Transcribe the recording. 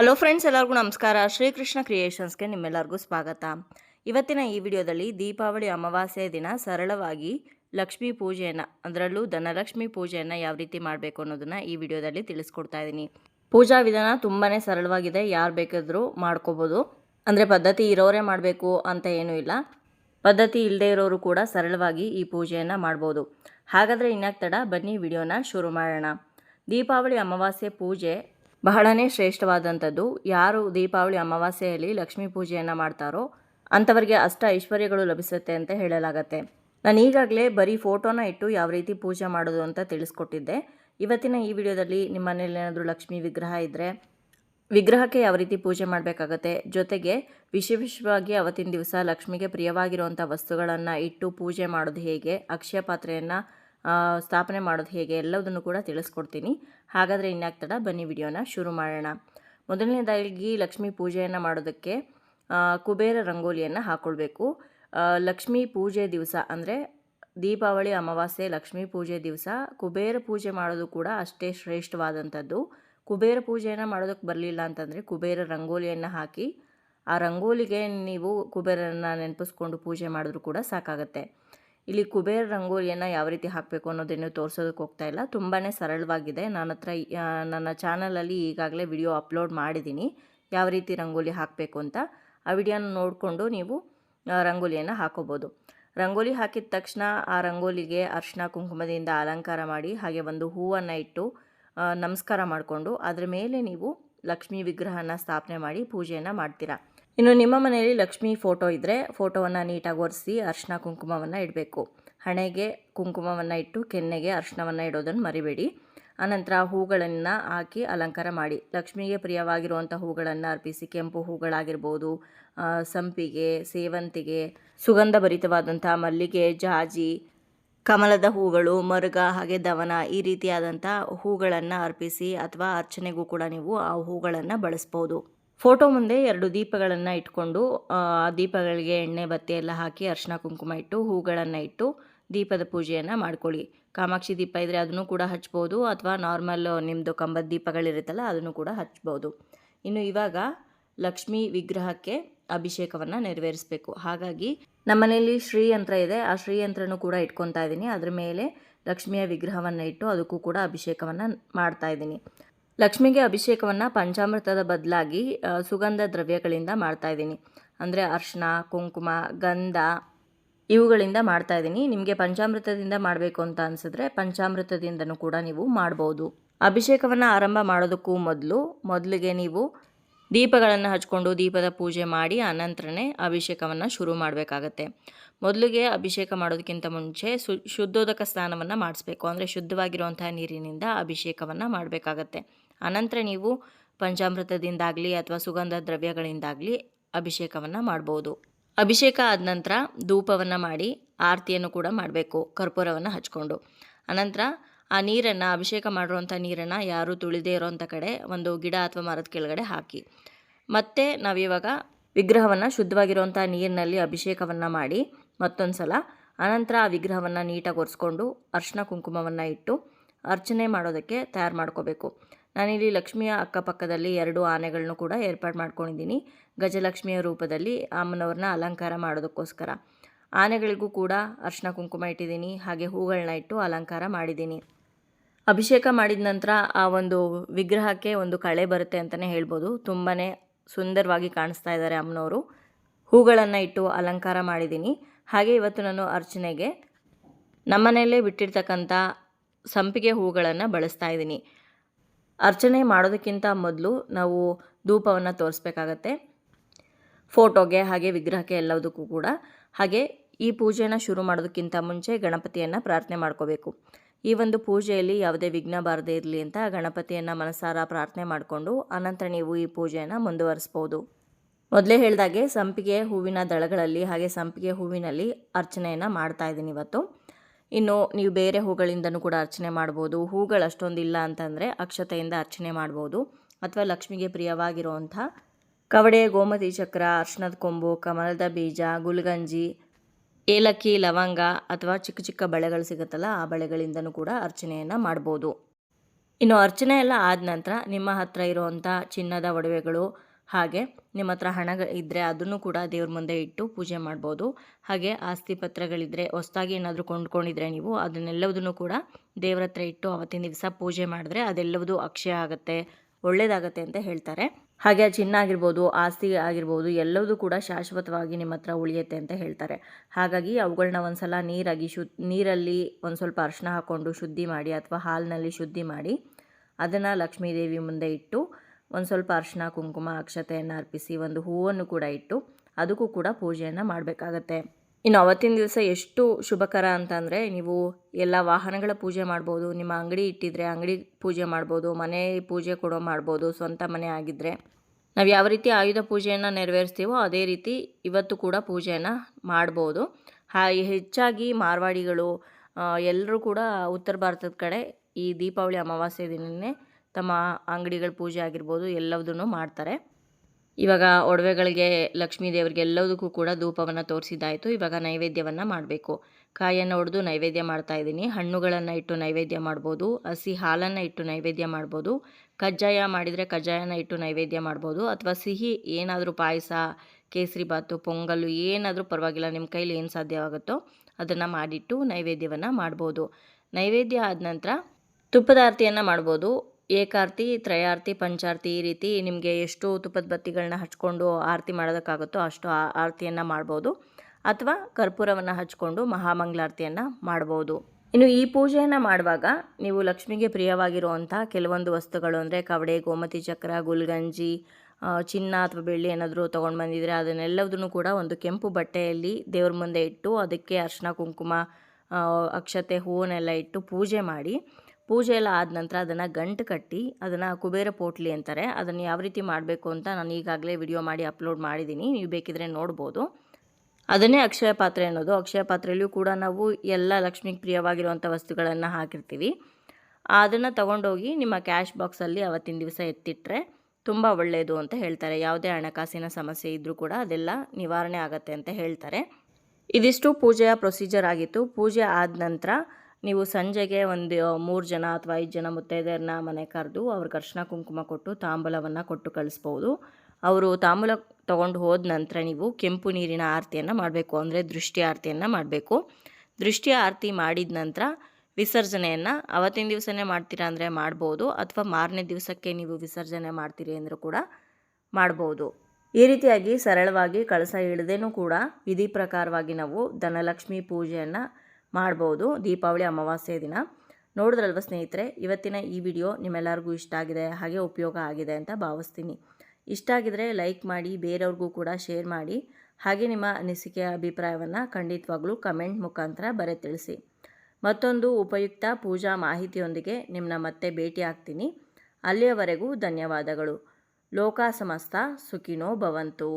Hello friends ಎಲ್ಲರಿಗೂ ನಮಸ್ಕಾರ. ಶ್ರೀಕೃಷ್ಣ ಕ್ರಿಯೇಷನ್ಸ್ಗೆ ನಿಮ್ಮೆಲ್ಲರಿಗೂ ಸ್ವಾಗತ. ಇವತ್ತಿನ ಈ ವಿಡಿಯೋದಲ್ಲಿ ದೀಪಾವಳಿ ಅಮಾವಾಸ್ಯೆ ದಿನ ಸರಳವಾಗಿ ಲಕ್ಷ್ಮೀ ಪೂಜೆಯನ್ನು, ಅದರಲ್ಲೂ ಧನಲಕ್ಷ್ಮಿ ಪೂಜೆಯನ್ನು ಯಾವ ರೀತಿ ಮಾಡಬೇಕು ಅನ್ನೋದನ್ನು ಈ ವಿಡಿಯೋದಲ್ಲಿ ತಿಳಿಸ್ಕೊಡ್ತಾ ಇದ್ದೀನಿ. ಪೂಜಾ ವಿಧಾನ ತುಂಬಾ ಸರಳವಾಗಿದೆ. ಯಾರು ಬೇಕಾದರೂ ಮಾಡ್ಕೋಬೋದು. ಅಂದರೆ ಪದ್ಧತಿ ಇರೋರೇ ಮಾಡಬೇಕು ಅಂತ ಏನೂ ಇಲ್ಲ. ಪದ್ಧತಿ ಇಲ್ಲದೆ ಇರೋರು ಕೂಡ ಸರಳವಾಗಿ ಈ ಪೂಜೆಯನ್ನು ಮಾಡ್ಬೋದು. ಹಾಗಾದರೆ ಇನ್ನಾಗ್ತಡ ಬನ್ನಿ ವಿಡಿಯೋನ ಶುರು ಮಾಡೋಣ. ದೀಪಾವಳಿ ಅಮಾವಾಸ್ಯೆ ಪೂಜೆ ಬಹಳನೇ ಶ್ರೇಷ್ಠವಾದಂಥದ್ದು. ಯಾರು ದೀಪಾವಳಿ ಅಮಾವಾಸ್ಯೆಯಲ್ಲಿ ಲಕ್ಷ್ಮೀ ಪೂಜೆಯನ್ನು ಮಾಡ್ತಾರೋ ಅಂಥವರಿಗೆ ಅಷ್ಟ ಐಶ್ವರ್ಯಗಳು ಲಭಿಸುತ್ತೆ ಅಂತ ಹೇಳಲಾಗತ್ತೆ. ನಾನು ಈಗಾಗಲೇ ಬರೀ ಫೋಟೋನ ಇಟ್ಟು ಯಾವ ರೀತಿ ಪೂಜೆ ಮಾಡೋದು ಅಂತ ತಿಳಿಸ್ಕೊಟ್ಟಿದ್ದೆ. ಇವತ್ತಿನ ಈ ವಿಡಿಯೋದಲ್ಲಿ ನಿಮ್ಮ ಮನೇಲಿ ಏನಾದರೂ ಲಕ್ಷ್ಮೀ ವಿಗ್ರಹ ಇದ್ದರೆ ವಿಗ್ರಹಕ್ಕೆ ಯಾವ ರೀತಿ ಪೂಜೆ ಮಾಡಬೇಕಾಗತ್ತೆ? ಜೊತೆಗೆ ವಿಶೇಷವಾಗಿ ಅವತ್ತಿನ ದಿವಸ ಲಕ್ಷ್ಮಿಗೆ ಪ್ರಿಯವಾಗಿರುವಂಥ ವಸ್ತುಗಳನ್ನು ಇಟ್ಟು ಪೂಜೆ ಮಾಡೋದು ಹೇಗೆ? ಅಕ್ಷಯ ಪಾತ್ರೆಯನ್ನು ಸ್ಥಾಪನೆ ಮಾಡೋದು ಹೇಗೆ? ಎಲ್ಲದನ್ನು ಕೂಡ ತಿಳಿಸ್ಕೊಡ್ತೀನಿ. ಹಾಗಾದರೆ ತಡ ಬನ್ನಿ ವಿಡಿಯೋನ ಶುರು ಮಾಡೋಣ. ಮೊದಲನೇದಾಗಿ ಲಕ್ಷ್ಮೀ ಪೂಜೆಯನ್ನು ಮಾಡೋದಕ್ಕೆ ಕುಬೇರ ರಂಗೋಲಿಯನ್ನು ಹಾಕ್ಕೊಳ್ಬೇಕು ಲಕ್ಷ್ಮೀ ಪೂಜೆ ದಿವಸ ಅಂದರೆ ದೀಪಾವಳಿ, ಅಮಾವಾಸ್ಯೆ, ಲಕ್ಷ್ಮೀ ಪೂಜೆ ದಿವಸ ಕುಬೇರ ಪೂಜೆ ಮಾಡೋದು ಕೂಡ ಅಷ್ಟೇ ಶ್ರೇಷ್ಠವಾದಂಥದ್ದು. ಕುಬೇರ ಪೂಜೆಯನ್ನು ಮಾಡೋದಕ್ಕೆ ಬರಲಿಲ್ಲ ಅಂತಂದರೆ ಕುಬೇರ ರಂಗೋಲಿಯನ್ನು ಹಾಕಿ, ಆ ರಂಗೋಲಿಗೆ ನೀವು ಕುಬೇರನ್ನು ನೆನಪಿಸ್ಕೊಂಡು ಪೂಜೆ ಮಾಡಿದ್ರೂ ಕೂಡ ಸಾಕಾಗತ್ತೆ. ಇಲ್ಲಿ ಕುಬೇರ ರಂಗೋಲಿಯನ್ನು ಯಾವ ರೀತಿ ಹಾಕಬೇಕು ಅನ್ನೋದೇನು ತೋರಿಸೋದಕ್ಕೆ ಹೋಗ್ತಾ ಇಲ್ಲ. ತುಂಬಾ ಸರಳವಾಗಿದೆ. ನನ್ನ ಹತ್ರ ನನ್ನ ಚಾನಲಲ್ಲಿ ಈಗಾಗಲೇ ವಿಡಿಯೋ ಅಪ್ಲೋಡ್ ಮಾಡಿದ್ದೀನಿ. ಯಾವ ರೀತಿ ರಂಗೋಲಿ ಹಾಕಬೇಕು ಅಂತ. ಆ ವಿಡಿಯೋನ ನೋಡಿಕೊಂಡು ನೀವು ರಂಗೋಲಿಯನ್ನು ಹಾಕೋಬೋದು. ರಂಗೋಲಿ ಹಾಕಿದ ತಕ್ಷಣ ಆ ರಂಗೋಲಿಗೆ ಅರ್ಶಿನ ಕುಂಕುಮದಿಂದ ಅಲಂಕಾರ ಮಾಡಿ, ಹಾಗೆ ಒಂದು ಹೂವನ್ನು ಇಟ್ಟು ನಮಸ್ಕಾರ ಮಾಡಿಕೊಂಡು, ಅದರ ಮೇಲೆ ನೀವು ಲಕ್ಷ್ಮೀ ವಿಗ್ರಹನ ಸ್ಥಾಪನೆ ಮಾಡಿ ಪೂಜೆಯನ್ನು ಮಾಡ್ತೀರಾ. ಇನ್ನು ನಿಮ್ಮ ಮನೆಯಲ್ಲಿ ಲಕ್ಷ್ಮಿ ಫೋಟೋ ಇದ್ದರೆ ಫೋಟೋವನ್ನು ನೀಟಾಗಿ ಒರೆಸಿ ಅರ್ಶಿನ ಕುಂಕುಮವನ್ನು ಇಡಬೇಕು. ಹಣೆಗೆ ಕುಂಕುಮವನ್ನು ಇಟ್ಟು ಕೆನ್ನೆಗೆ ಅರ್ಶಿನವನ್ನು ಇಡೋದನ್ನು ಮರಿಬೇಡಿ. ಆನಂತರ ಹೂಗಳನ್ನು ಹಾಕಿ ಅಲಂಕಾರ ಮಾಡಿ. ಲಕ್ಷ್ಮಿಗೆ ಪ್ರಿಯವಾಗಿರುವಂಥ ಹೂಗಳನ್ನು ಅರ್ಪಿಸಿ ಕೆಂಪು ಹೂಗಳಾಗಿರ್ಬೋದು ಸಂಪಿಗೆ, ಸೇವಂತಿಗೆ ಸುಗಂಧ ಭರಿತವಾದಂಥ ಮಲ್ಲಿಗೆ, ಜಾಜಿ, ಕಮಲದ ಹೂಗಳು, ಮರುಗ ಹಾಗೆ ದವನ ಈ ರೀತಿಯಾದಂಥ ಹೂಗಳನ್ನು ಅರ್ಪಿಸಿ ಅಥವಾ ಅರ್ಚನೆಗೂ ಕೂಡ ನೀವು ಆ ಹೂಗಳನ್ನು ಬಳಸ್ಬೋದು. ಫೋಟೋ ಮುಂದೆ ಎರಡು ದೀಪಗಳನ್ನು ಇಟ್ಕೊಂಡು, ಆ, ದೀಪಗಳಿಗೆ ಎಣ್ಣೆ, ಬತ್ತಿ ಎಲ್ಲ ಹಾಕಿ ಅರ್ಶಿನ ಕುಂಕುಮ ಇಟ್ಟು, ಹೂಗಳನ್ನು ಇಟ್ಟು ದೀಪದ ಪೂಜೆಯನ್ನು ಮಾಡ್ಕೊಳ್ಳಿ. ಕಾಮಾಕ್ಷಿ ದೀಪ ಇದ್ದರೆ ಅದನ್ನು ಕೂಡ ಹಚ್ಬೋದು, ಅಥವಾ ನಾರ್ಮಲ್ ನಿಮ್ಮದು ಕಂಬದ ದೀಪಗಳಿರುತ್ತಲ್ಲ ಅದನ್ನು ಕೂಡ ಹಚ್ಬೋದು. ಇನ್ನು ಇವಾಗ ಲಕ್ಷ್ಮಿ ವಿಗ್ರಹಕ್ಕೆ ಅಭಿಷೇಕವನ್ನು ನೆರವೇರಿಸಬೇಕು. ಹಾಗಾಗಿ ನಮ್ಮನೆಯಲ್ಲಿ ಶ್ರೀಯಂತ್ರ ಇದೆ. ಆ ಶ್ರೀಯಂತ್ರನು ಕೂಡ ಇಟ್ಕೊತಾ ಇದ್ದೀನಿ. ಅದ್ರ ಮೇಲೆ ಲಕ್ಷ್ಮಿಯ ವಿಗ್ರಹವನ್ನು ಇಟ್ಟು ಅದಕ್ಕೂ ಕೂಡ ಅಭಿಷೇಕವನ್ನು ಮಾಡ್ತಾ ಇದ್ದೀನಿ. ಲಕ್ಷ್ಮಿಗೆ ಅಭಿಷೇಕವನ್ನು ಪಂಚಾಮೃತದ ಬದಲಾಗಿ ಸುಗಂಧ ದ್ರವ್ಯಗಳಿಂದ ಮಾಡ್ತಾ ಇದ್ದೀನಿ. ಅಂದರೆ ಅರ್ಶಿನ ಕುಂಕುಮ, ಗಂಧ ಇವುಗಳಿಂದ ಮಾಡ್ತಾ ಇದ್ದೀನಿ. ನಿಮಗೆ ಪಂಚಾಮೃತದಿಂದ ಮಾಡಬೇಕು ಅಂತ ಅನಿಸಿದ್ರೆ ಪಂಚಾಮೃತದಿಂದನೂ ಕೂಡ ನೀವು ಮಾಡ್ಬೋದು. ಅಭಿಷೇಕವನ್ನು ಆರಂಭ ಮಾಡೋದಕ್ಕೂ ಮೊದಲು, ಮೊದಲಿಗೆ ನೀವು ದೀಪಗಳನ್ನು ಹಚ್ಕೊಂಡು ದೀಪದ ಪೂಜೆ ಮಾಡಿ, ಅನಂತರನೇ ಅಭಿಷೇಕವನ್ನು ಶುರು ಮಾಡಬೇಕಾಗತ್ತೆ. ಮೊದಲಿಗೆ ಅಭಿಷೇಕ ಮಾಡೋದಕ್ಕಿಂತ ಮುಂಚೆ ಶುದ್ಧೋದಕ ಸ್ನಾನವನ್ನು ಮಾಡಿಸ್ಬೇಕು. ಅಂದರೆ ಶುದ್ಧವಾಗಿರುವಂತಹ ನೀರಿನಿಂದ ಅಭಿಷೇಕವನ್ನು ಮಾಡಬೇಕಾಗತ್ತೆ. ಆನಂತರ ನೀವು ಪಂಚಾಮೃತದಿಂದಾಗಲಿ ಅಥವಾ ಸುಗಂಧ ದ್ರವ್ಯಗಳಿಂದಾಗಲಿ ಅಭಿಷೇಕವನ್ನು ಮಾಡ್ಬೋದು. ಅಭಿಷೇಕ ಆದ ನಂತರ ಧೂಪವನ್ನು ಮಾಡಿ ಆರತಿಯನ್ನು ಕೂಡ ಮಾಡಬೇಕು, ಕರ್ಪೂರವನ್ನು ಹಚ್ಕೊಂಡು. ಅನಂತರ ಆ ನೀರನ್ನು, ಅಭಿಷೇಕ ಮಾಡಿರುವಂಥ ನೀರನ್ನು ಯಾರೂ ತುಳಿದೇ ಇರೋವಂಥ ಕಡೆ ಒಂದು ಗಿಡ ಅಥವಾ ಮರದ ಕೆಳಗಡೆ ಹಾಕಿ. ಮತ್ತೆ ನಾವಿವಾಗ ವಿಗ್ರಹವನ್ನು ಶುದ್ಧವಾಗಿರುವಂಥ ನೀರಿನಲ್ಲಿ ಅಭಿಷೇಕವನ್ನು ಮಾಡಿ ಮತ್ತೊಂದು ಸಲ ಅನಂತರ ಆ ವಿಗ್ರಹವನ್ನು ನೀಟಾಗಿ ಒರೆಸ್ಕೊಂಡು ಅರ್ಶಿನ ಕುಂಕುಮವನ್ನು ಇಟ್ಟು ಅರ್ಚನೆ ಮಾಡೋದಕ್ಕೆ ತಯಾರು ಮಾಡ್ಕೋಬೇಕು. ನಾನಿಲ್ಲಿ ಲಕ್ಷ್ಮಿಯ ಅಕ್ಕಪಕ್ಕದಲ್ಲಿ ಎರಡು ಆನೆಗಳನ್ನು ಕೂಡ ಏರ್ಪಾಡು ಮಾಡ್ಕೊಂಡಿದ್ದೀನಿ. ಗಜಲಕ್ಷ್ಮಿಯ ರೂಪದಲ್ಲಿ ಅಮ್ಮನವ್ರನ್ನ ಅಲಂಕಾರ ಮಾಡೋದಕ್ಕೋಸ್ಕರ. ಆನೆಗಳಿಗೂ ಕೂಡ ಅರ್ಶಿನ ಕುಂಕುಮ ಇಟ್ಟಿದ್ದೀನಿ, ಹಾಗೆ ಹೂಗಳನ್ನ ಇಟ್ಟು ಅಲಂಕಾರ ಮಾಡಿದ್ದೀನಿ. ಅಭಿಷೇಕ ಮಾಡಿದ ನಂತರ ಆ ಒಂದು ವಿಗ್ರಹಕ್ಕೆ ಒಂದು ಕಳೆ ಬರುತ್ತೆ ಅಂತಲೇ ಹೇಳ್ಬೋದು. ತುಂಬಾ ಸುಂದರವಾಗಿ ಕಾಣಿಸ್ತಾ ಇದ್ದಾರೆ ಅಮ್ಮನವರು. ಹೂಗಳನ್ನು ಇಟ್ಟು ಅಲಂಕಾರ ಮಾಡಿದ್ದೀನಿ. ಹಾಗೆ ಇವತ್ತು ನಾನು ಅರ್ಚನೆಗೆ ನಮ್ಮನೆಯಲ್ಲೇ ಬಿಟ್ಟಿರ್ತಕ್ಕಂಥ ಸಂಪಿಗೆ ಹೂಗಳನ್ನು ಬಳಸ್ತಾ ಇದ್ದೀನಿ. ಅರ್ಚನೆ ಮಾಡೋದಕ್ಕಿಂತ ಮೊದಲು ನಾವು ಧೂಪವನ್ನು ತೋರಿಸ್ಬೇಕಾಗತ್ತೆ. ಫೋಟೋಗೆ ಹಾಗೆ ವಿಗ್ರಹಕ್ಕೆ ಎಲ್ಲದಕ್ಕೂ ಕೂಡ. ಹಾಗೆ ಈ ಪೂಜೆನ ಶುರು ಮಾಡೋದಕ್ಕಿಂತ ಮುಂಚೆ ಗಣಪತಿಯನ್ನು ಪ್ರಾರ್ಥನೆ ಮಾಡ್ಕೋಬೇಕು. ಈ ಒಂದು ಪೂಜೆಯಲ್ಲಿ ಯಾವುದೇ ವಿಘ್ನ ಬಾರದೇ ಇರಲಿ ಅಂತ ಗಣಪತಿಯನ್ನು ಮನಸಾರ ಪ್ರಾರ್ಥನೆ ಮಾಡಿಕೊಂಡು ಅನಂತರ ನೀವು ಈ ಪೂಜೆಯನ್ನು ಮುಂದುವರಿಸ್ಬೋದು. ಮೊದಲೇ ಹೇಳಿದಾಗೆ ಸಂಪಿಗೆ ಹೂವಿನ ದಳಗಳಲ್ಲಿ ಹಾಗೆ ಸಂಪಿಗೆ ಹೂವಿನಲ್ಲಿ ಅರ್ಚನೆಯನ್ನು ಮಾಡ್ತಾ ಇದ್ದೀನಿ ಇವತ್ತು. ಇನ್ನು ನೀವು ಬೇರೆ ಹೂಗಳಿಂದನೂ ಕೂಡ ಅರ್ಚನೆ ಮಾಡ್ಬೋದು. ಹೂಗಳು ಅಷ್ಟೊಂದಿಲ್ಲ ಅಂತಂದರೆ ಅಕ್ಷತೆಯಿಂದ ಅರ್ಚನೆ ಮಾಡ್ಬೋದು. ಅಥವಾ ಲಕ್ಷ್ಮಿಗೆ ಪ್ರಿಯವಾಗಿರುವಂಥ ಕವಡೆ, ಗೋಮತಿ ಚಕ್ರ, ಅರ್ಶನದ ಕೊಂಬು, ಕಮಲದ ಬೀಜ, ಗುಲ್ಗಂಜಿ, ಏಲಕ್ಕಿ, ಲವಂಗ ಅಥವಾ ಚಿಕ್ಕ ಚಿಕ್ಕ ಬಳೆಗಳು ಸಿಗುತ್ತಲ್ಲ, ಆ ಬಳೆಗಳಿಂದನೂ ಕೂಡ ಅರ್ಚನೆಯನ್ನು ಮಾಡ್ಬೋದು. ಇನ್ನು ಅರ್ಚನೆ ಎಲ್ಲ ಆದ ನಂತರ ನಿಮ್ಮ ಹತ್ರ ಇರುವಂಥ ಚಿನ್ನದ ಒಡವೆಗಳು ಹಾಗೆ ನಿಮ್ಮ ಹತ್ರ ಹಣ ಇದ್ದರೆ ಅದನ್ನು ಕೂಡ ದೇವ್ರ ಮುಂದೆ ಇಟ್ಟು ಪೂಜೆ ಮಾಡ್ಬೋದು. ಹಾಗೆ ಆಸ್ತಿ ಪತ್ರಗಳಿದ್ದರೆ ಹೊಸ್ದಾಗಿ ಏನಾದರೂ ಕೊಂಡ್ಕೊಂಡಿದ್ರೆ ನೀವು ಅದನ್ನೆಲ್ಲವುದನ್ನು ಕೂಡ ದೇವ್ರ ಹತ್ರ ಇಟ್ಟು ಅವತ್ತಿನ ದಿವಸ ಪೂಜೆ ಮಾಡಿದ್ರೆ ಅದೆಲ್ಲವುದು ಅಕ್ಷಯ ಆಗುತ್ತೆ ಒಳ್ಳೆಯದಾಗತ್ತೆ ಅಂತ ಹೇಳ್ತಾರೆ. ಹಾಗೆ ಚಿನ್ನ ಆಗಿರ್ಬೋದು, ಆಸ್ತಿ ಆಗಿರ್ಬೋದು ಎಲ್ಲವೂ ಕೂಡ ಶಾಶ್ವತವಾಗಿ ನಿಮ್ಮ ಹತ್ರ ಉಳಿಯುತ್ತೆ ಅಂತ ಹೇಳ್ತಾರೆ. ಹಾಗಾಗಿ ಅವುಗಳನ್ನ ಒಂದು ಸಲ ನೀರಾಗಿ ಶು, ನೀರಲ್ಲಿ ಒಂದು ಸ್ವಲ್ಪ ಅರ್ಶಿನ ಹಾಕ್ಕೊಂಡು ಶುದ್ಧಿ ಮಾಡಿ ಅಥವಾ ಹಾಲಿನಲ್ಲಿ ಶುದ್ಧಿ ಮಾಡಿ ಅದನ್ನು ಲಕ್ಷ್ಮೀದೇವಿ ಮುಂದೆ ಇಟ್ಟು ಒಂದು ಸ್ವಲ್ಪ ಅರಿಶಿನ ಕುಂಕುಮ, ಅಕ್ಷತೆಯನ್ನು ಅರ್ಪಿಸಿ ಒಂದು ಹೂವನ್ನು ಕೂಡ ಇಟ್ಟು ಅದಕ್ಕೂ ಕೂಡ ಪೂಜೆಯನ್ನು ಮಾಡಬೇಕಾಗತ್ತೆ. ಇನ್ನು ಅವತ್ತಿನ ದಿವಸ ಎಷ್ಟು ಶುಭಕರ ಅಂತಂದರೆ ನೀವು ಎಲ್ಲ ವಾಹನಗಳ ಪೂಜೆ ಮಾಡ್ಬೋದು, ನಿಮ್ಮ ಅಂಗಡಿ ಇಟ್ಟಿದ್ರೆ ಅಂಗಡಿ ಪೂಜೆ ಮಾಡ್ಬೋದು, ಮನೆ ಪೂಜೆ ಕೂಡ ಮಾಡ್ಬೋದು, ಸ್ವಂತ ಮನೆ ಆಗಿದ್ದರೆ ನಾವು ಯಾವ ರೀತಿ ಆಯುಧ ಪೂಜೆಯನ್ನು ನೆರವೇರಿಸ್ತೀವೋ ಅದೇ ರೀತಿ ಇವತ್ತು ಕೂಡ ಪೂಜೆಯನ್ನು ಮಾಡ್ಬೋದು. ಹಾ ಹೆಚ್ಚಾಗಿ ಮಾರ್ವಾಡಿಗಳು ಎಲ್ಲರೂ ಕೂಡ ಉತ್ತರ ಭಾರತದ ಕಡೆ ಈ ದೀಪಾವಳಿ ಅಮಾವಾಸ್ಯೆ ದಿನವೇ ತಮ್ಮ ಅಂಗಡಿಗಳ ಪೂಜೆ ಆಗಿರ್ಬೋದು ಎಲ್ಲದನ್ನು ಮಾಡ್ತಾರೆ. ಇವಾಗ ಒಡವೆಗಳಿಗೆ ಲಕ್ಷ್ಮೀ ದೇವರಿಗೆ ಎಲ್ಲದಕ್ಕೂ ಕೂಡ ಧೂಪವನ್ನು ತೋರಿಸಿದ್ದಾಯಿತು. ಇವಾಗ ನೈವೇದ್ಯವನ್ನು ಮಾಡಬೇಕು. ಕಾಯನ್ನು ಹೊಡೆದು ನೈವೇದ್ಯ ಮಾಡ್ತಾ ಇದ್ದೀನಿ. ಹಣ್ಣುಗಳನ್ನು ಇಟ್ಟು ನೈವೇದ್ಯ ಮಾಡ್ಬೋದು. ಹಸಿ ಹಾಲನ್ನು ಇಟ್ಟು ನೈವೇದ್ಯ ಮಾಡ್ಬೋದು. ಕಜ್ಜಾಯ ಮಾಡಿದರೆ ಕಜ್ಜಾಯನ ಇಟ್ಟು ನೈವೇದ್ಯ ಮಾಡ್ಬೋದು. ಅಥವಾ ಸಿಹಿ ಏನಾದರೂ ಪಾಯಸ, ಕೇಸರಿ ಬಾತು ಪೊಂಗಲ್ಲು ಏನಾದರೂ ಪರವಾಗಿಲ್ಲ ನಿಮ್ಮ ಕೈಲಿ ಏನು ಸಾಧ್ಯವಾಗುತ್ತೋ ಅದನ್ನು ಮಾಡಿಟ್ಟು ನೈವೇದ್ಯವನ್ನು ಮಾಡ್ಬೋದು. ನೈವೇದ್ಯ ಆದ ನಂತರ ತುಪ್ಪದ ಆರತಿಯನ್ನು ಮಾಡ್ಬೋದು. ಏಕಾರ್ತಿ, ತ್ರಯಾರ್ತಿ, ಪಂಚಾರ್ತಿ ಈ ರೀತಿ ನಿಮಗೆ ಎಷ್ಟು ತುಪ್ಪದ ಬತ್ತಿಗಳನ್ನ ಹಚ್ಕೊಂಡು ಆರತಿ ಮಾಡೋದಕ್ಕಾಗುತ್ತೋ ಅಷ್ಟು ಆರತಿಯನ್ನು ಮಾಡ್ಬೋದು. ಅಥವಾ ಕರ್ಪೂರವನ್ನು ಹಚ್ಕೊಂಡು ಮಹಾಮಂಗಳಾರತಿಯನ್ನು ಮಾಡ್ಬೋದು. ಇನ್ನು ಈ ಪೂಜೆಯನ್ನು ಮಾಡುವಾಗ ನೀವು ಲಕ್ಷ್ಮಿಗೆ ಪ್ರಿಯವಾಗಿರುವಂಥ ಕೆಲವೊಂದು ವಸ್ತುಗಳು ಅಂದರೆ ಕವಡೆ, ಗೋಮತಿ ಚಕ್ರ, ಗುಲ್ಗಂಜಿ ಚಿನ್ನ ಅಥವಾ ಬೆಳ್ಳಿ ಏನಾದರೂ ತೊಗೊಂಡು ಬಂದಿದ್ರೆ ಅದನ್ನೆಲ್ಲದನ್ನು ಕೂಡ ಒಂದು ಕೆಂಪು ಬಟ್ಟೆಯಲ್ಲಿ ದೇವ್ರ ಮುಂದೆ ಇಟ್ಟು ಅದಕ್ಕೆ ಅರ್ಶಿನ, ಕುಂಕುಮ ಅಕ್ಷತೆ, ಹೂವನ್ನೆಲ್ಲ ಇಟ್ಟು ಪೂಜೆ ಮಾಡಿ ಪೂಜೆ ಎಲ್ಲ ಆದ ನಂತರ ಅದನ್ನು ಗಂಟು ಕಟ್ಟಿ ಅದನ್ನು ಕುಬೇರ ಪೋಟ್ಲಿ ಅಂತಾರೆ. ಅದನ್ನು ಯಾವ ರೀತಿ ಮಾಡಬೇಕು ಅಂತ ನಾನು ಈಗಾಗಲೇ ವಿಡಿಯೋ ಮಾಡಿ ಅಪ್ಲೋಡ್ ಮಾಡಿದ್ದೀನಿ ನೀವು ಬೇಕಿದ್ರೆ ನೋಡ್ಬೋದು. ಅದನ್ನೇ ಅಕ್ಷಯ ಪಾತ್ರೆ ಅನ್ನೋದು. ಅಕ್ಷಯ ಪಾತ್ರೆಯಲ್ಲಿಯೂ ಕೂಡ ನಾವು ಎಲ್ಲ ಲಕ್ಷ್ಮಿಗೆ ಪ್ರಿಯವಾಗಿರುವಂಥ ವಸ್ತುಗಳನ್ನು ಹಾಕಿರ್ತೀವಿ. ಅದನ್ನು ತಗೊಂಡೋಗಿ ನಿಮ್ಮ ಕ್ಯಾಶ್ ಬಾಕ್ಸಲ್ಲಿ ಅವತ್ತಿನ ದಿವಸ ಎತ್ತಿಟ್ಟರೆ ತುಂಬ ಒಳ್ಳೆಯದು ಅಂತ ಹೇಳ್ತಾರೆ. ಯಾವುದೇ ಹಣಕಾಸಿನ ಸಮಸ್ಯೆ ಇದ್ದರೂ ಕೂಡ ಅದೆಲ್ಲ ನಿವಾರಣೆ ಆಗುತ್ತೆ ಅಂತ ಹೇಳ್ತಾರೆ. ಇದಿಷ್ಟು ಪೂಜೆಯ ಪ್ರೊಸೀಜರ್ ಆಗಿತ್ತು. ಪೂಜೆ ಆದ ನಂತರ ನೀವು ಸಂಜೆಗೆ ಒಂದು ಮೂರು ಜನ ಅಥವಾ ಐದು ಜನ ಮುತ್ತೈದೆಯರನ್ನ ಮನೆ ಕರೆದು ಅವ್ರಿಗೆ ಅರ್ಶಿನ ಕುಂಕುಮ ಕೊಟ್ಟು ತಾಂಬೂಲವನ್ನು ಕೊಟ್ಟು ಕಳಿಸ್ಬೋದು. ಅವರು ತಾಂಬೂಲ ತೊಗೊಂಡು ಹೋದ ನಂತರ ನೀವು ಕೆಂಪು ನೀರಿನ ಆರತಿಯನ್ನು ಮಾಡಬೇಕು, ಅಂದರೆ ದೃಷ್ಟಿ ಆರತಿಯನ್ನು ಮಾಡಬೇಕು. ದೃಷ್ಟಿ ಆರತಿ ಮಾಡಿದ ನಂತರ ವಿಸರ್ಜನೆಯನ್ನು ಅವತ್ತಿನ ದಿವಸನೇ ಮಾಡ್ತೀರಾ ಅಂದರೆ ಮಾಡ್ಬೋದು, ಅಥವಾ ಮಾರನೇ ದಿವಸಕ್ಕೆ ನೀವು ವಿಸರ್ಜನೆ ಮಾಡ್ತೀರಿ ಅಂದರೂ ಕೂಡ ಮಾಡ್ಬೋದು. ಈ ರೀತಿಯಾಗಿ ಸರಳವಾಗಿ ಕಳಸ ಇಳದೇನೂ ಕೂಡ ವಿಧಿ ಪ್ರಕಾರವಾಗಿ ನಾವು ಧನಲಕ್ಷ್ಮಿ ಪೂಜೆಯನ್ನು ಮಾಡ್ಬೋದು. ದೀಪಾವಳಿ ಅಮಾವಾಸ್ಯೆ ದಿನ. ನೋಡಿದ್ರಲ್ವ ಸ್ನೇಹಿತರೆ, ಇವತ್ತಿನ ಈ ವಿಡಿಯೋ ನಿಮ್ಮೆಲ್ಲರಿಗೂ ಇಷ್ಟ ಆಗಿದೆ, ಹಾಗೆ ಉಪಯೋಗ ಆಗಿದೆ ಅಂತ ಭಾವಿಸ್ತೀನಿ. ಇಷ್ಟ ಆಗಿದರೆ ಲೈಕ್ ಮಾಡಿ, ಬೇರೆಯವ್ರಿಗೂ ಕೂಡ ಶೇರ್ ಮಾಡಿ. ಹಾಗೆ ನಿಮ್ಮ ಅನಿಸಿಕೆಯ ಅಭಿಪ್ರಾಯವನ್ನು ಖಂಡಿತವಾಗ್ಲೂ ಕಮೆಂಟ್ ಮುಖಾಂತರ ಬರೆ ತಿಳಿಸಿ ಮತ್ತೊಂದು ಉಪಯುಕ್ತ ಪೂಜಾ ಮಾಹಿತಿಯೊಂದಿಗೆ ನಿಮ್ಮನ್ನ ಮತ್ತೆ ಭೇಟಿ ಆಗ್ತೀನಿ. ಅಲ್ಲಿಯವರೆಗೂ ಧನ್ಯವಾದಗಳು. ಲೋಕ ಸಮಸ್ತ ಸುಖಿನೋ ಭವಂತು.